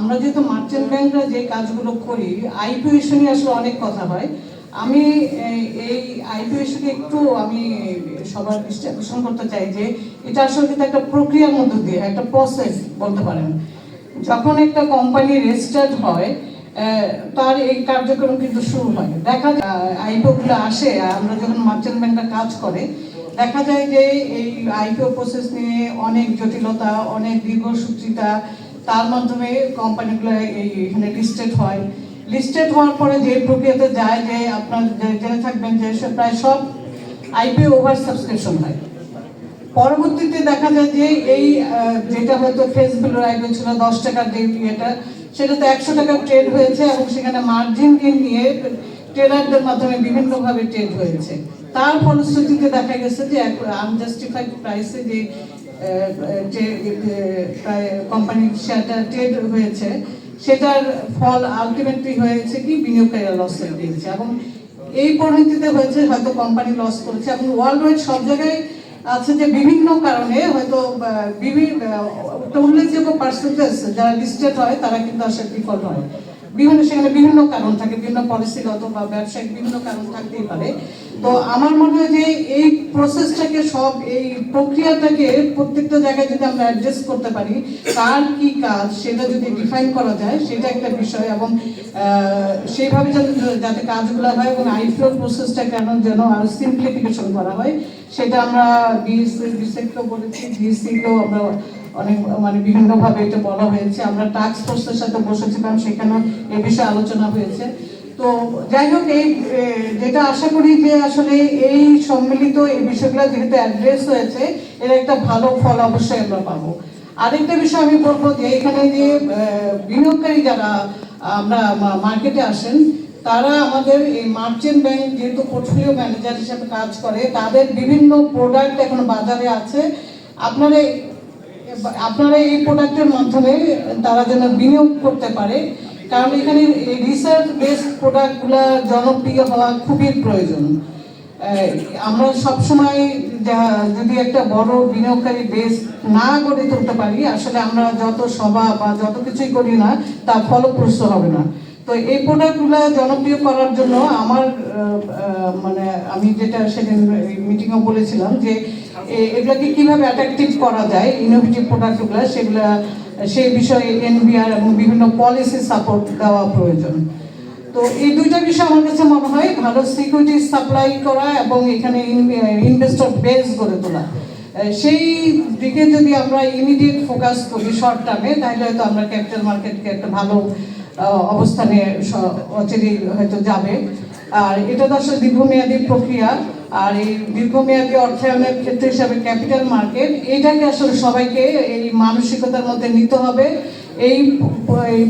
আমরা যেহেতু মার্চেন্ট ব্যাংকরা যে কাজগুলো করি আইপিও ইস্যু নিয়ে আসলে অনেক কথা হয়। আমি এই, আইপিও ইস্যুকে একটু আমি সবার দৃষ্টি আকর্ষণ করতে চাই যে এটা আসলে কিন্তু একটা প্রক্রিয়ার মধ্য দিয়ে একটা প্রসেস বলতে পারেন। যখন একটা কোম্পানি রেজিস্টার্ড হয় তার এই কার্যক্রম কিন্তু শুরু হয়। দেখা যায় আইপিও গুলো আসে আমরা যখন মার্চেন্ট ব্যাংকরা কাজ করে দেখা যায় যে এই আইপিও প্রসেস নিয়ে অনেক জটিলতা অনেক দীর্ঘসূত্রিতা তার মাধ্যমে কোম্পানিগুলো এই এখানে লিস্টেড হয়। লিস্টেড হওয়ার পরে যে প্রক্রিয়াতে যায় যে আপনার জেনে থাকবেন যে প্রায় সব আইপি ওভার সাবস্ক্রিপশন হয়। পরবর্তীতে দেখা যায় যে এই যেটা হয়তো ফেস ভ্যালুর ছিল দশ টাকার যে ইয়েটা সেটা তো একশো টাকা ট্রেড হয়েছে এবং সেখানে মার্জিন নিয়ে ট্রেডারদের মাধ্যমে বিভিন্নভাবে ট্রেড হয়েছে। তার ফলশ্রুতিতে দেখা গেছে যে আনজাস্টিফাইড প্রাইসে যে কোম্পানির শেয়ারটা ট্রেড হয়েছে, সেটার ফল আলটিমেটলি হয়েছে কি? বিনিয়োগকারীরা লস দিয়েছে এবং এই পরিণতিতে হয়েছে, হয়তো কোম্পানি লস করেছে। এবং ওয়ার্ল্ড ওয়াইড সব জায়গায় আছে যে বিভিন্ন কারণে হয়তো বিভিন্ন উল্লেখযোগ্য পার্সেন্টেজ যারা লিস্টেড হয়, তারা কিন্তু আসলে ডিফল্ট হয়। বিভিন্ন, সেখানে বিভিন্ন কারণ থাকে, বিভিন্ন পলিসিগত বা ব্যবসায়িক বিভিন্ন কারণ থাকতেই পারে। তো আমার মনে হয় যে এই প্রসেসটাকে সব, এই প্রক্রিয়াটাকে প্রত্যেকটা জায়গায় যদি আমরা অ্যাডজাস্ট করতে পারি কার কি কাজ সেটা যদি ডিফাইন করা যায়, সেটা একটা বিষয়। এবং সেইভাবে যাতে যাতে কাজগুলো হয় এবং আইপিও প্রসেসটা কেন যেন আরও সিম্পলিফিকেশন করা হয়, সেটা আমরা ডিএসসি বলেছি ডিএসসিকেও আমরা অনেক মানে বিভিন্নভাবে এটা বলা হয়েছে। আমরা টাস্ক ফোর্সের সাথে বসেছিলাম সেখানে এ বিষয়ে আলোচনা হয়েছে। তো যাই হোক এই যেটা আশা করি যে আসলে এই সম্মিলিত এই বিষয়গুলো যেহেতু অ্যাড্রেস হয়েছে, এর একটা ভালো ফল অবশ্যই আমরা পাবো। আরেকটা বিষয় আমি বলব যে এখানে যে বিনিয়োগকারী যারা, আমরা মার্কেটে আসেন, তারা আমাদের এই মার্চেন্ট ব্যাংক যেহেতু পোর্টফোলিও ম্যানেজার হিসেবে কাজ করে, তাদের বিভিন্ন প্রোডাক্ট এখন বাজারে আছে। আপনারা আপনারা এই প্রোডাক্টের মাধ্যমে তারা যেন বিনিয়োগ করতে পারে। কারণ এখানে রিসার্চ বেসড প্রোডাক্টগুলো জনপ্রিয় হওয়া খুবই প্রয়োজন। আমরা সবসময় যদি একটা বড় বিনিয়োগকারী বেস না গড়ে তুলতে পারি, আসলে আমরা যত সভা বা যত কিছুই করি না তা ফলপ্রসূ হবে না। তো এই প্রোডাক্টগুলো জনপ্রিয় করার জন্য আমার মানে আমি যেটা সেদিন মিটিংও বলেছিলাম যে এগুলোকে কীভাবে অ্যাট্রাকটিভ করা যায় ইনোভেটিভ প্রোডাক্টগুলো সেগুলো সেই বিষয়ে এনবিআর এবং বিভিন্ন পলিসি সাপোর্ট দেওয়া প্রয়োজন। তো এই দুইটা বিষয় আমার কাছে মনে হয় ভালো সিকিউরিটি সাপ্লাই করা এবং এখানে ইনভেস্টর বেস গড়ে তোলা। সেই দিকে যদি আমরা ইমিডিয়েট ফোকাস করি শর্ট টার্মে তাহলে হয়তো আমরা ক্যাপিটাল মার্কেটকে একটা ভালো অবস্থানে অচিরেই হয়তো যাবে। আর এটা তো আসলে দীর্ঘমেয়াদী প্রক্রিয়া। আর এই দীর্ঘমেয়াদী অর্থায়নের ক্ষেত্রে হিসাবে ক্যাপিটাল মার্কেট এটাকে আসলে সবাইকে এই মানসিকতার মধ্যে নিতে হবে। এই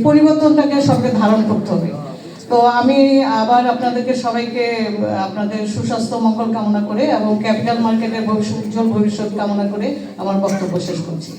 পরিবর্তনটাকে সবকে ধারণ করতে হবে। তো আমি আবার আপনাদেরকে সবাইকে, আপনাদের সুস্বাস্থ্য মঙ্গল কামনা করে এবং ক্যাপিটাল মার্কেটের ভবিষ্যৎ, উজ্জ্বল ভবিষ্যৎ কামনা করে আমার বক্তব্য শেষ করছি।